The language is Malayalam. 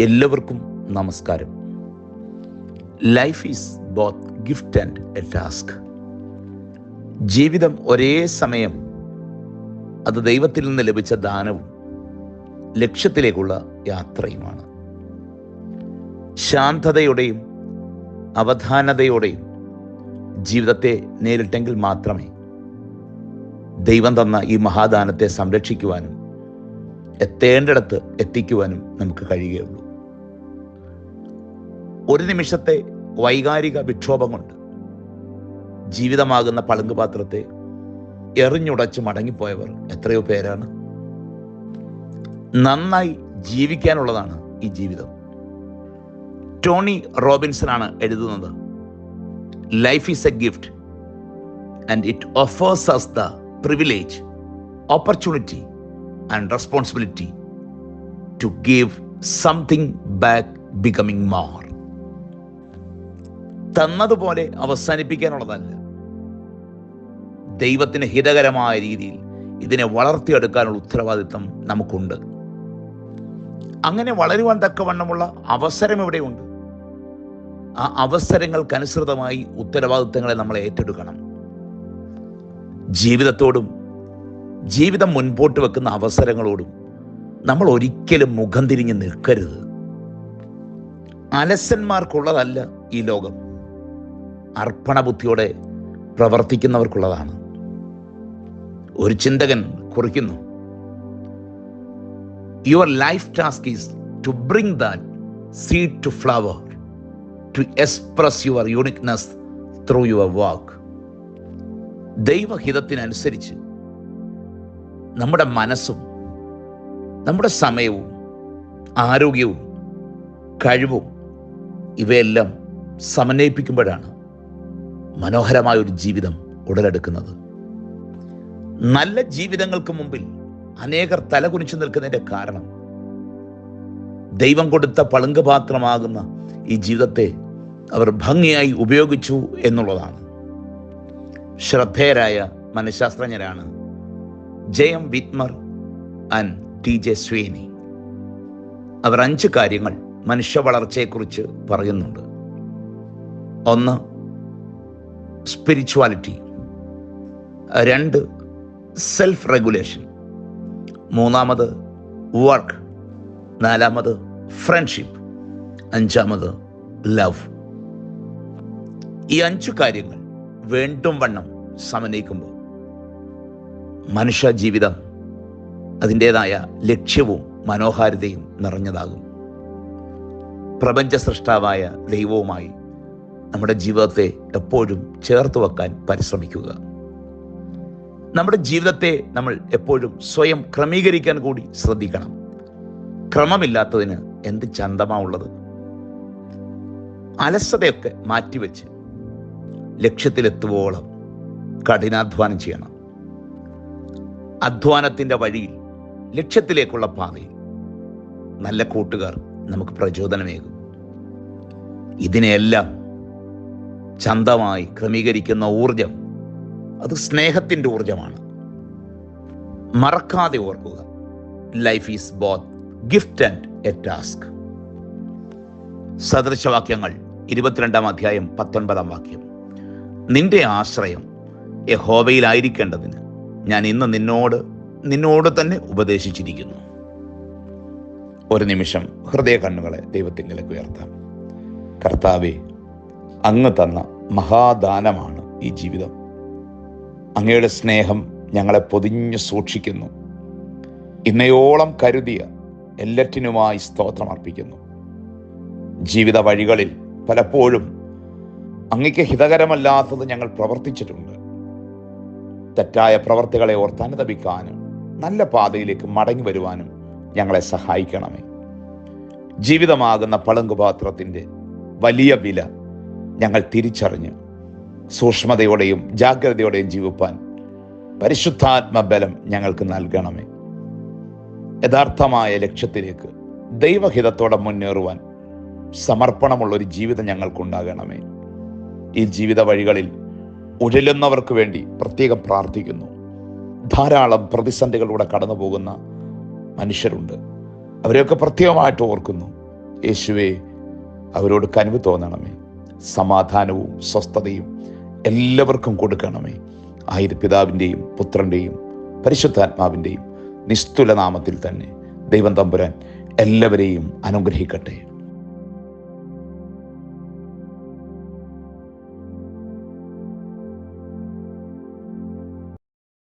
എല്ലാവർക്കും നമസ്കാരം. Life is both gift and a task ജീവിതം ഒരേ സമയം അത് ദൈവത്തിൽ നിന്ന് ലഭിച്ച ദാനവും ലക്ഷ്യത്തിലേക്കുള്ള യാത്രയുമാണ്. ശാന്തതയോടെയും അവധാനതയോടെയും ജീവിതത്തെ നേരിട്ടെങ്കിൽ മാത്രമേ ദൈവം തന്ന ഈ മഹാദാനത്തെ സംരക്ഷിക്കുവാനും എത്തേണ്ടിടത്ത് എത്തിക്കുവാനും നമുക്ക് കഴിയുകയുള്ളൂ. ഒരു നിമിഷത്തെ വൈകാരിക വിക്ഷോഭം കൊണ്ട് ജീവിതമാകുന്ന പളുങ്കുപാത്രത്തെ എറിഞ്ഞുടച്ച് മടങ്ങിപ്പോയവർ എത്രയോ പേരാണ്. നന്നായി ജീവിക്കാനുള്ളതാണ് ഈ ജീവിതം. ടോണി റോബിൻസൺ ആണ് എഴുതുന്നത്. Life is a gift and it offers us the privilege opportunity and responsibility to give something back becoming more തന്നതുപോലെ അവസാനിപ്പിക്കാനുള്ളതല്ല. ദൈവത്തിന് ഹിതകരമായ രീതിയിൽ ഇതിനെ വളർത്തിയെടുക്കാനുള്ള ഉത്തരവാദിത്തം നമുക്കുണ്ട്. അങ്ങനെ വളരുവാൻ തക്കവണ്ണമുള്ള അവസരം ഇവിടെയുണ്ട്. ആ അവസരങ്ങൾക്കനുസൃതമായി ഉത്തരവാദിത്തങ്ങളെ നമ്മൾ ഏറ്റെടുക്കണം. ജീവിതത്തോടും ജീവിതം മുൻപോട്ട് വെക്കുന്ന അവസരങ്ങളോടും നമ്മൾ ഒരിക്കലും മുഖം തിരിഞ്ഞ് നിൽക്കരുത്. അലസന്മാർക്കുള്ളതല്ല ഈ ലോകം. അർപ്പണബുദ്ധിയോടെ പ്രവർത്തിക്കുന്നവർക്കുള്ളതാണ്. ഒരു ചിന്തകൻ കുറിക്കുന്നു your life task is to bring that seed to flower to express your uniqueness through your walk ദൈവഹിതത്തിനനുസരിച്ച് നമ്മുടെ മനസ്സും നമ്മുടെ സമയവും ആരോഗ്യവും കഴിവും ഇവയെല്ലാം സമന്വയിപ്പിക്കുമ്പോഴാണ് മനോഹരമായ ഒരു ജീവിതം ഉടലെടുക്കുന്നത്. നല്ല ജീവിതങ്ങൾക്ക് മുമ്പിൽ അനേകർ തലകുനിച്ചു നിൽക്കുന്നതിന്റെ കാരണം ദൈവം കൊടുത്ത പളുങ്ക് പാത്രമാകുന്ന ഈ ജീവിതത്തെ അവർ ഭംഗിയായി ഉപയോഗിച്ചു എന്നുള്ളതാണ്. ശ്രദ്ധേയരായ മനഃശാസ്ത്രജ്ഞരാണ് ജയം Whitmer and T J Sweeney അവർ അഞ്ച് കാര്യങ്ങൾ മനുഷ്യ വളർച്ചയെക്കുറിച്ച് പറയുന്നുണ്ട്. ഒന്ന് സ്പിരിച്വാലിറ്റി രണ്ട് സെൽഫ് റെഗുലേഷൻ മൂന്നാമത് വർക്ക് നാലാമത് ഫ്രണ്ട്ഷിപ്പ് അഞ്ചാമത് ലവ് ഈ അഞ്ചു കാര്യങ്ങൾ വേണ്ടും വണ്ണം സമന്വയിക്കുമ്പോൾ മനുഷ്യ ജീവിതം അതിന്റെതായ ലക്ഷ്യവും മനോഹാരിതയും നിറഞ്ഞതാകും. പ്രപഞ്ച സൃഷ്ടാവായ ദൈവവുമായി നമ്മുടെ ജീവിതത്തെ എപ്പോഴും ചേർത്ത് വെക്കാൻ പരിശ്രമിക്കുക. നമ്മുടെ ജീവിതത്തെ നമ്മൾ എപ്പോഴും സ്വയം ക്രമീകരിക്കാൻ കൂടി ശ്രദ്ധിക്കണം. ക്രമമില്ലാത്തതിന് എന്ത് ചന്തമാ ഉള്ളത്? അലസതയൊക്കെ മാറ്റിവെച്ച് ലക്ഷ്യത്തിലെത്തുവോളം കഠിനാധ്വാനം ചെയ്യണം. അധ്വാനത്തിന്റെ വഴിയിൽ ലക്ഷ്യത്തിലേക്കുള്ള പാതയിൽ നല്ല കൂട്ടുകാർ നമുക്ക് പ്രചോദനമേകും. ഇതിനെയെല്ലാം ചന്തമായി ക്രമീകരിക്കുന്ന ഊർജം അത് സ്നേഹത്തിന്റെ ഊർജമാണ് മറക്കാതെ ഓർക്കുക life is both gift and a task സദൃശവാക്യങ്ങൾ ഇരുപത്തിരണ്ടാം അധ്യായം പത്തൊൻപതാം വാക്യം. നിന്റെ ആശ്രയം യഹോബയിലായിരിക്കേണ്ടതിന് ഞാൻ ഇന്ന് നിന്നോട് നിന്നോട് തന്നെ ഉപദേശിച്ചിരിക്കുന്നു. ഒരു നിമിഷം ഹൃദയ കണ്ണുകളെ ദൈവത്തിങ്കിലേക്ക് ഉയർത്താം. കർത്താവെ അങ്ങ് തന്ന മഹാദാനമാണ് ഈ ജീവിതം. അങ്ങയുടെ സ്നേഹം ഞങ്ങളെ പൊതിഞ്ഞു സൂക്ഷിക്കുന്നു. ഇന്നയോളം കരുതിയ എല്ലറ്റിനുമായി സ്തോത്രം അർപ്പിക്കുന്നു. ജീവിത വഴികളിൽ പലപ്പോഴും അങ്ങയ്ക്ക് ഹിതകരമല്ലാത്തത് ഞങ്ങൾ പ്രവർത്തിച്ചിട്ടുണ്ട്. തെറ്റായ പ്രവർത്തികളെ ഓർത്തനുതപിക്കാനും നല്ല പാതയിലേക്ക് മടങ്ങി വരുവാനും ഞങ്ങളെ സഹായിക്കണമേ. ജീവിതമാകുന്ന പളുങ്കുപാത്രത്തിന്റെ വലിയ വില ഞങ്ങൾ തിരിച്ചറിഞ്ഞ്. സൂക്ഷ്മതയോടെയും ജാഗ്രതയോടെയും ജീവിപ്പാൻ പരിശുദ്ധാത്മ ബലം ഞങ്ങൾക്ക് നൽകണമേ. യഥാർത്ഥമായ ലക്ഷ്യത്തിലേക്ക് ദൈവഹിതത്തോടെ മുന്നേറുവാൻ സമർപ്പണമുള്ള ഒരു ജീവിതം ഞങ്ങൾക്കുണ്ടാകണമേ. ഈ ജീവിത വഴികളിൽ ഉഴലുന്നവർക്ക് വേണ്ടി പ്രത്യേകം പ്രാർത്ഥിക്കുന്നു. ധാരാളം പ്രതിസന്ധികളിലൂടെ കടന്നു പോകുന്ന മനുഷ്യരുണ്ട്. അവരെയൊക്കെ പ്രത്യേകമായിട്ട് ഓർക്കുന്നു. യേശുവെ അവരോട് കനിവ് തോന്നണമേ. സമാധാനവും സ്വസ്ഥതയും എല്ലാവർക്കും കൊടുക്കണമേ. ആയിരം പിതാവിന്റെയും പുത്രന്റെയും പരിശുദ്ധാത്മാവിന്റെയും നിസ്തുല നാമത്തിൽ തന്നെ ദൈവം തമ്പുരാൻ എല്ലാവരെയും അനുഗ്രഹിക്കട്ടെ.